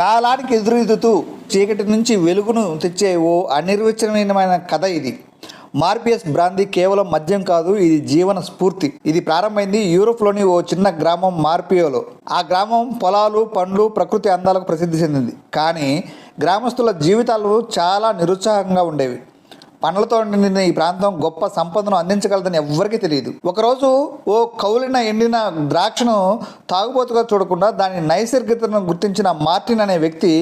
కాలానికి ఎదురెదుతూ చీకటి నుంచి వెలుగును తెచ్చే ఓ అనిర్వచనీయమైన కథ ఇది. మార్పియస్ బ్రాంది కేవలం మద్యం కాదు ఇది జీవన స్ఫూర్తి. ఇది ప్రారంభమైంది యూరోప్లోని ఓ చిన్న గ్రామం మార్పియోలో. ఆ గ్రామం పొలాలు పండ్లు ప్రకృతి అందాలకు ప్రసిద్ధి చెందింది. కానీ గ్రామస్తుల జీవితాలు చాలా నిరుత్సాహంగా ఉండేవి. పండ్లతో నిండిన ఈ ప్రాంతం గొప్ప సంపదను అందించగలదని ఎవ్వరికీ తెలియదు. ఒకరోజు ఓ కౌలిన ఎండిన ద్రాక్షను తాగుబోతుగా చూడకుండా దాని నైసర్గికతను గుర్తించిన మార్టిన్ అనే వ్యక్తి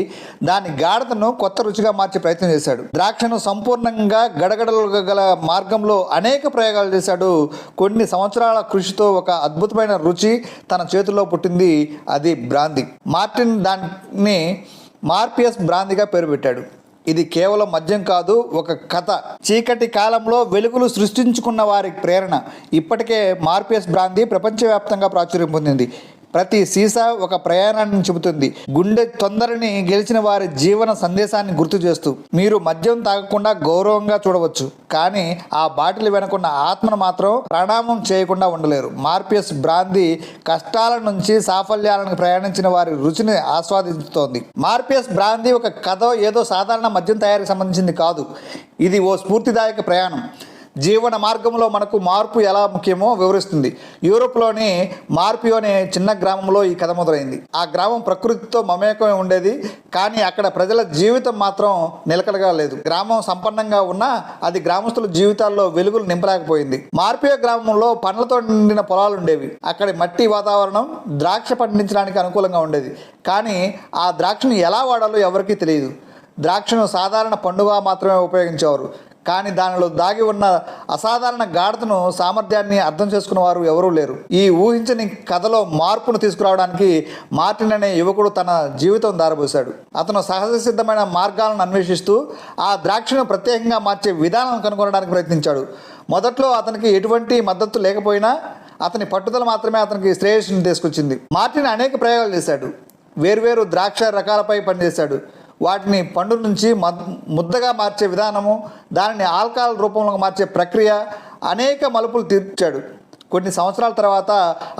దాని గాఢతను కొత్త రుచిగా మార్చే ప్రయత్నం చేశాడు. ద్రాక్షను సంపూర్ణంగా గడగడలు గల మార్గంలో అనేక ప్రయోగాలు చేశాడు. కొన్ని సంవత్సరాల కృషితో ఒక అద్భుతమైన రుచి తన చేతిలో పుట్టింది. అది బ్రాంది మార్టిన్ దాన్ని మార్పియస్ బ్రాందిగా పేరు పెట్టాడు. ఇది కేవలం మద్యం కాదు ఒక కథ. చీకటి కాలంలో వెలుగులు సృష్టించుకున్న వారి ప్రేరణ. ఇప్పటికే మార్పియస్ బ్రాంది ప్రపంచవ్యాప్తంగా ప్రాచుర్యం పొందింది. ప్రతి సీసా ఒక ప్రయాణాన్ని చెబుతుంది. గుండె తొందరని గెలిచిన వారి జీవన సందేశాన్ని గుర్తు చేస్తూ మీరు మద్యం తాగకుండా గౌరవంగా చూడవచ్చు. కానీ ఆ బాటిల్ వెనుకున్న ఆత్మను మాత్రం ప్రణామం చేయకుండా ఉండలేరు. మార్పియస్ బ్రాంది కష్టాల నుంచి సాఫల్యాలను ప్రయాణించిన వారి రుచిని ఆస్వాదిస్తోంది. మార్పియస్ బ్రాంది ఒక కథ ఏదో సాధారణ మద్యం తయారీకి సంబంధించింది కాదు. ఇది ఓ స్ఫూర్తిదాయక ప్రయాణం. జీవన మార్గంలో మనకు మార్పు ఎలా ముఖ్యమో వివరిస్తుంది. యూరోప్లోని మార్పియో అనే చిన్న గ్రామంలో ఈ కథ మొదలైంది. ఆ గ్రామం ప్రకృతితో మమేకమే ఉండేది కానీ అక్కడ ప్రజల జీవితం మాత్రం నిలకడగా లేదు. గ్రామం సంపన్నంగా ఉన్నా అది గ్రామస్తుల జీవితాల్లో వెలుగులు నింపలేకపోయింది. మార్పియో గ్రామంలో పండ్లతో నిండిన పొలాలు ఉండేవి. అక్కడి మట్టి వాతావరణం ద్రాక్ష పండించడానికి అనుకూలంగా ఉండేది. కానీ ఆ ద్రాక్షను ఎలా వాడాలో ఎవరికీ తెలియదు. ద్రాక్షను సాధారణ పండుగ మాత్రమే ఉపయోగించేవారు. కానీ దానిలో దాగి ఉన్న అసాధారణ గాఢతను సామర్థ్యాన్ని అర్థం చేసుకున్న వారు ఎవరూ లేరు. ఈ ఊహించని కథలో మార్పును తీసుకురావడానికి మార్టిన్ అనే యువకుడు తన జీవితం దారబోశాడు అతను సహజ సిద్ధమైన మార్గాలను అన్వేషిస్తూ ఆ ద్రాక్షను ప్రత్యేకంగా మార్చే విధానం కనుగొనడానికి ప్రయత్నించాడు. మొదట్లో అతనికి ఎటువంటి మద్దతు లేకపోయినా అతని పట్టుదల మాత్రమే అతనికి శ్రేయస్సుని తీసుకొచ్చింది. మార్టిన్ అనేక ప్రయోగాలు చేశాడు. వేర్వేరు ద్రాక్ష రకాలపై పనిచేశాడు. వాటిని పండు నుంచి మద్ ముద్దగా మార్చే విధానము దానిని ఆల్కహాల్ రూపంలో మార్చే ప్రక్రియ అనేక మలుపులు తీర్చాడు. కొన్ని సంవత్సరాల తర్వాత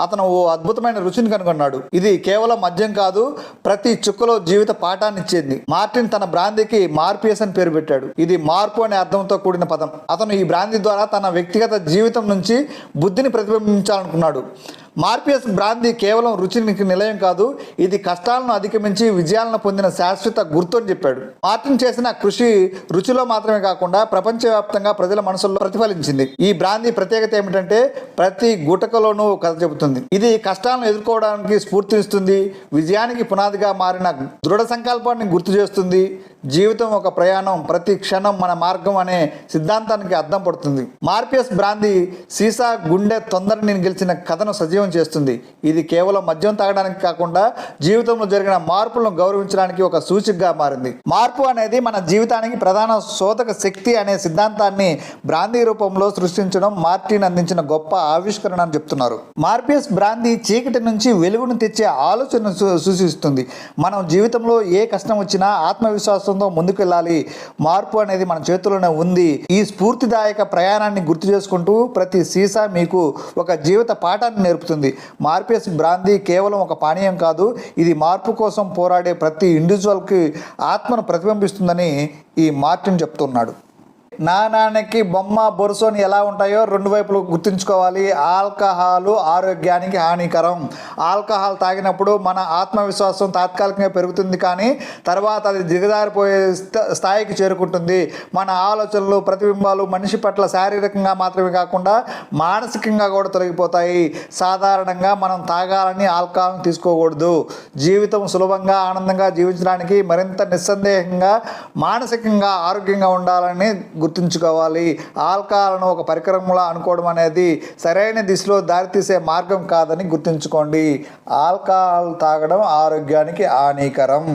అతను ఓ అద్భుతమైన రుచిని కనుగొన్నాడు. ఇది కేవలం మద్యం కాదు ప్రతి చుక్కలో జీవిత పాఠాన్ని ఇచ్చేది. మార్టిన్ తన బ్రాందీకి మార్పియస్ అని పేరు పెట్టాడు. ఇది మార్పు అనే అర్థంతో కూడిన పదం. అతను ఈ బ్రాందీ ద్వారా తన వ్యక్తిగత జీవితం నుంచి బుద్ధిని ప్రతిబింబించాలనుకున్నాడు. మార్పియస్ బ్రాందీ కేవలం రుచికి నిలయం కాదు ఇది కష్టాలను అధిగమించి విజయాలను పొందిన శాశ్వత గుర్తు అని చెప్పాడు. మార్టిన్ చేసిన కృషి రుచిలో మాత్రమే కాకుండా ప్రపంచవ్యాప్తంగా ప్రజల మనసుల్లో ప్రతిఫలించింది. ఈ బ్రాందీ ప్రత్యేకత ఏమిటంటే ప్రతి గుటకలోనూ కథ చెబుతుంది. ఇది కష్టాలను ఎదుర్కోవడానికి స్ఫూర్తినిస్తుంది విజయానికి పునాదిగా మారిన దృఢ సంకల్పాన్ని గుర్తు చేస్తుంది జీవితం ఒక ప్రయాణం ప్రతి క్షణం మన మార్గం అనే సిద్ధాంతానికి అర్థం పడుతుంది. మార్పియస్ బ్రాంది సీసా గుండె తొందరని గెలిచిన కథను సజీవం చేస్తుంది. ఇది కేవలం మద్యం తాగడానికి కాకుండా జీవితంలో జరిగిన మార్పులను గౌరవించడానికి ఒక సూచికగా మారింది. మార్పు అనేది మన జీవితానికి ప్రధాన శోధక శక్తి అనే సిద్ధాంతాన్ని బ్రాందీ రూపంలో సృష్టించడం మార్టిన్ అందించిన గొప్ప ఆవిష్కరణ అని చెప్తున్నారు. మార్పియస్ బ్రాందీ చీకటి నుంచి వెలుగును తెచ్చే ఆలోచనను సూచిస్తుంది. మనం జీవితంలో ఏ కష్టం వచ్చినా ఆత్మవిశ్వాసం ముందుకు వెళ్ళాలి మార్పు అనేది మన చేతుల్లోనే ఉంది. ఈ స్ఫూర్తిదాయక ప్రయాణాన్ని గుర్తు చేసుకుంటూ ప్రతి సీసా మీకు ఒక జీవిత పాఠాన్ని నేర్పుతుంది. మార్పియస్ బ్రాందీ కేవలం ఒక పానీయం కాదు ఇది మార్పు కోసం పోరాడే ప్రతి ఇండివిజువల్కి ఆత్మను ప్రతిబింబిస్తుందని ఈ మార్టిన్ చెప్తున్నాడు. నాణానికి బొమ్మ బొరుసోని ఎలా ఉంటాయో రెండు వైపులు గుర్తుంచుకోవాలి. ఆల్కహాల్ ఆరోగ్యానికి హానికరం. ఆల్కహాల్ తాగినప్పుడు మన ఆత్మవిశ్వాసం తాత్కాలికంగా పెరుగుతుంది కానీ తర్వాత అది దిగజారిపోయే స్థ- స్థాయికి చేరుకుంటుంది. మన ఆలోచనలు ప్రతిబింబాలు మనిషి పట్ల శారీరకంగా మాత్రమే కాకుండా మానసికంగా కూడా తొలగిపోతాయి. సాధారణంగా మనం తాగాలని ఆల్కహాల్ తీసుకోకూడదు. జీవితం సులభంగా ఆనందంగా జీవించడానికి మరింత నిస్సందేహంగా మానసికంగా ఆరోగ్యంగా ఉండాలని గుర్తుంచుకోవాలి. ఆల్కహాల్ను ఒక పరికరంలా అనుకోవడం అనేది సరైన దిశలో దారితీసే మార్గం కాదని గుర్తుంచుకోండి. ఆల్కహాల్ తాగడం ఆరోగ్యానికి హానికరం.